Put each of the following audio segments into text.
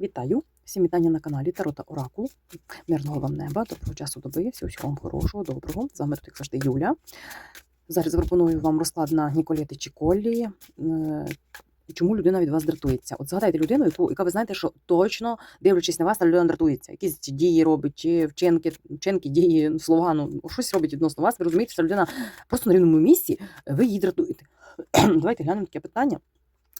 Вітаю! Всім вітання на каналі Тарота Оракул. Мирного вам неба, доброго часу доби, всього вам хорошого, доброго. З вами тут, як завжди, Юля. Зараз запропоную вам розклад на Ніколети Чіколі. Е, Чому людина від вас дратується? От згадайте людину, яку, яка ви знаєте, що точно дивлячись на вас, та людина дратується. Якісь дії робить, чи вчинки, вчинки, дії, слова, ну щось робить відносно вас. Ви розумієте, що людина просто на рівному місці, ви її дратуєте. Давайте глянемо таке питання.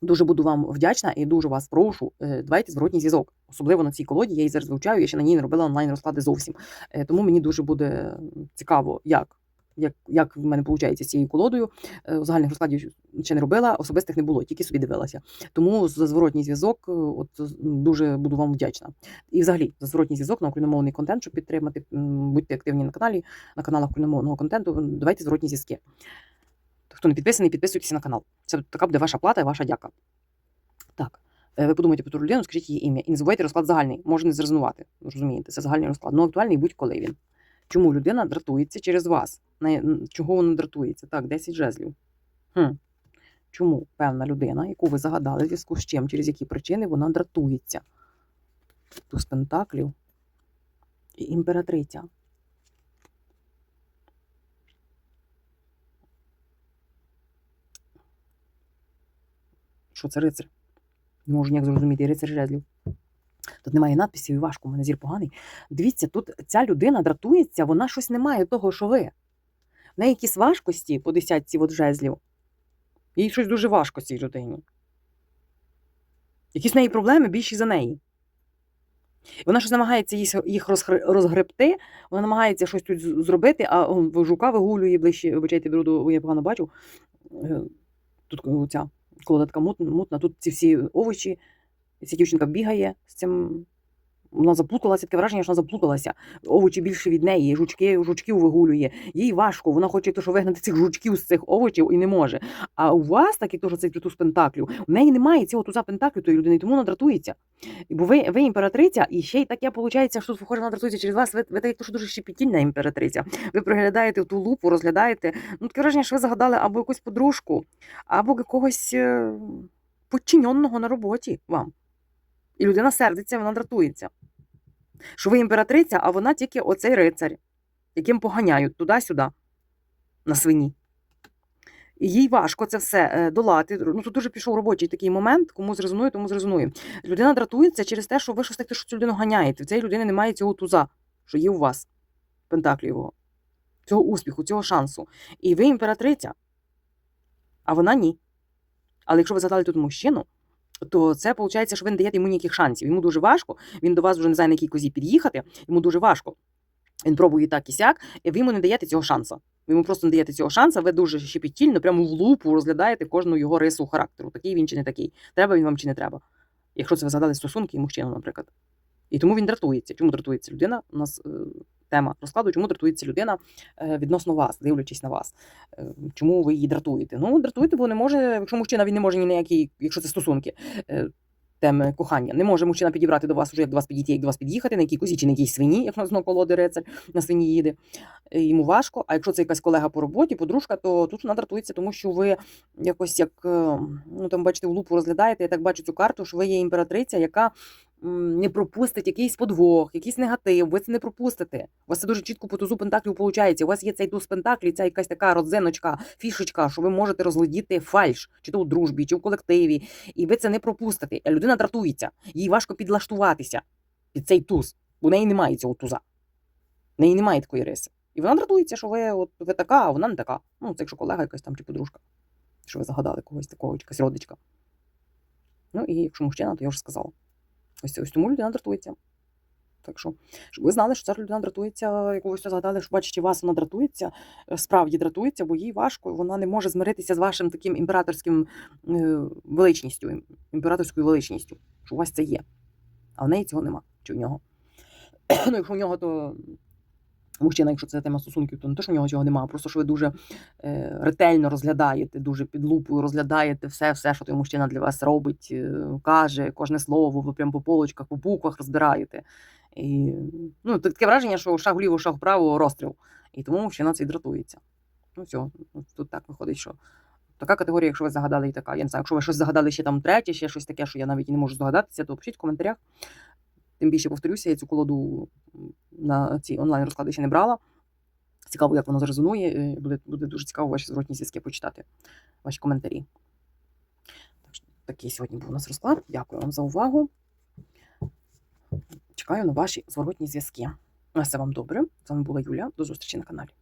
Дуже буду вам вдячна і дуже вас прошу. е, Давайте зворотній зв'язок. Особливо на цій колоді. Я її зараз вивчаю, я ще на ній не робила онлайн розклади зовсім. Е, Тому мені дуже буде цікаво, як. Як, як в мене виходить з цією колодою, Е, загальних розкладів ще не робила, особистих не було, тільки собі дивилася. Тому за зворотній зв'язок от дуже буду вам вдячна. І взагалі за зворотній зв'язок на україномовний контент, щоб підтримати. Будьте активні на каналі, на каналах україномовного контенту. Давайте зворотні зв'язки. Хто не підписаний, підписуйтесь на канал. Це така буде ваша плата і ваша дяка. Так. е, Ви подумайте про ту людину, скажіть її ім'я. І не забувайте розклад загальний. Може не зрезонувати. Розумієте, це загальний розклад. Ну, актуальний будь-коли він. Чому людина дратується через вас? Чого вона дратується? Так, 10 жезлів. Хм. Чому певна людина, яку ви загадали, в зв'язку з чим, через які причини вона дратується? Туз пентаклів і імператриця. Що це рицар? Не можу ніяк зрозуміти, рицар жезлів. Тут немає надписів і важко, у мене зір поганий. Дивіться, тут ця людина дратується, вона щось не має того, що ви. В неї якісь важкості по десятці от жезлів. Їй щось дуже важко цій людині. Якісь в неї проблеми більші за неї. Вона щось намагається їх розгребти, вона намагається щось тут зробити, а жука вигулює ближче, вибачайте, броду, я погано бачу. Е, Тут ця колода така мутна, мутна, тут ці всі овочі, ця дівчинка бігає з цим. Вона заплуталася, таке враження, що вона заплуталася. Овочі більше від неї, жучки, жучків вигулює. Їй важко, вона хоче то, що вигнати цих жучків з цих овочів і не може. А у вас, так як то, що цей туз пентаклів, у неї немає цього туза пентаклів тої людини, тому вона дратується. Бо ви, ви імператриця, і ще й таке виходить, що виходить, вона дратується через вас. Ви, ви так як то, що дуже щепетільна імператриця. Ви приглядаєте ту лупу, розглядаєте. Ну, таке враження, що ви загадали або якусь подружку, або якогось е, подчиненного на роботі вам. І людина сердиться, вона дратується. Що ви імператриця, а вона тільки оцей рицар, яким поганяють туди-сюди, на свині. І їй важко це все е, долати. Ну, тут дуже пішов робочий такий момент, кому зрезонує, тому зрезонує. Людина дратується через те, що ви щось таке, що цю людину ганяєте. В цієї людини немає цього туза, що є у вас, пентаклівого, цього успіху, цього шансу. І ви імператриця, а вона ні. Але якщо ви задали тут мужчину, то це виходить, що ви не даєте йому ніяких шансів. Йому дуже важко, він до вас вже не знає, на якій козі під'їхати, йому дуже важко. Він пробує так і сяк, і ви йому не даєте цього шансу. Ви йому просто не даєте цього шансу, ви дуже щепетільно, прямо в лупу розглядаєте кожну його рису характеру. Такий він чи не такий. Треба він вам чи не треба. Якщо це ви згадали стосунки і мужчину, наприклад. І тому він дратується. Чому дратується людина? У нас е, тема розкладу, чому дратується людина е, відносно вас, дивлячись на вас. Е, чому ви її дратуєте? Ну, дратуєте, бо не може, якщо мужчина він не може ні на які, якщо це стосунки. Е, Теми кохання. Не може мужчина підібрати до вас уже, як до вас підійти, як до вас під'їхати, на якій козі чи на якійсь свині, як знову колоди рицар, на свині їде. Йому важко. А якщо це якась колега по роботі, подружка, то тут вона дратується, тому що ви якось як ну там бачите, в лупу розглядаєте. Я так бачу цю карту, що ви є імператриця, яка не пропустить якийсь подвох, якийсь негатив. Ви це не пропустите. У вас це дуже чітко по тузу пентаклів виходить. У вас є цей туз пентаклів, ця якась така родзиночка, фішечка, що ви можете розглядіти фальш, чи то у дружбі, чи в колективі, і ви це не пропустите. А людина дратується, їй важко підлаштуватися під цей туз, в неї немає цього туза. В неї немає такої риси. І вона дратується, що ви, от, ви така, а вона не така. Ну, це якщо колега якась там чи подружка, що ви загадали когось такого, якась родичка. Ну і якщо мужчина, то я вже сказала. Ось, ось тому людина дратується. Так що, щоб ви знали, що ця людина дратується, яку ви все згадали, що бачите, вас вона дратується, е, справді дратується, бо їй важко, вона не може змиритися з вашим таким імператорським е, величністю, імператорською величністю, що у вас це є. А в неї цього нема, чи в нього. ну, якщо в нього, то мужчина, якщо це тема стосунків, то не те, що в нього цього немає, просто що ви дуже е, ретельно розглядаєте, дуже під лупою розглядаєте все, все, що той мужчина для вас робить, е, каже, кожне слово, ви прямо по полочках, по буквах розбираєте. І, ну, таке враження, що шаг вліво, шаг вправо, розстріл. І тому мужчина цей дратується. Ну, все, тут так виходить, що така категорія, якщо ви загадали і така. Я не знаю, якщо ви щось загадали ще там третє, ще щось таке, що я навіть і не можу здогадатися, то пишіть в коментарях. Тим більше повторюся, я цю колоду на ці онлайн розклади ще не брала. Цікаво, як воно зрезонує. е, Буде, буде дуже цікаво ваші зворотні зв'язки почитати, ваші коментарі. Так такий сьогодні був у нас розклад. Дякую вам за увагу. Чекаю на ваші зворотні зв'язки. Все вам добре. З вами була Юля. До зустрічі на каналі.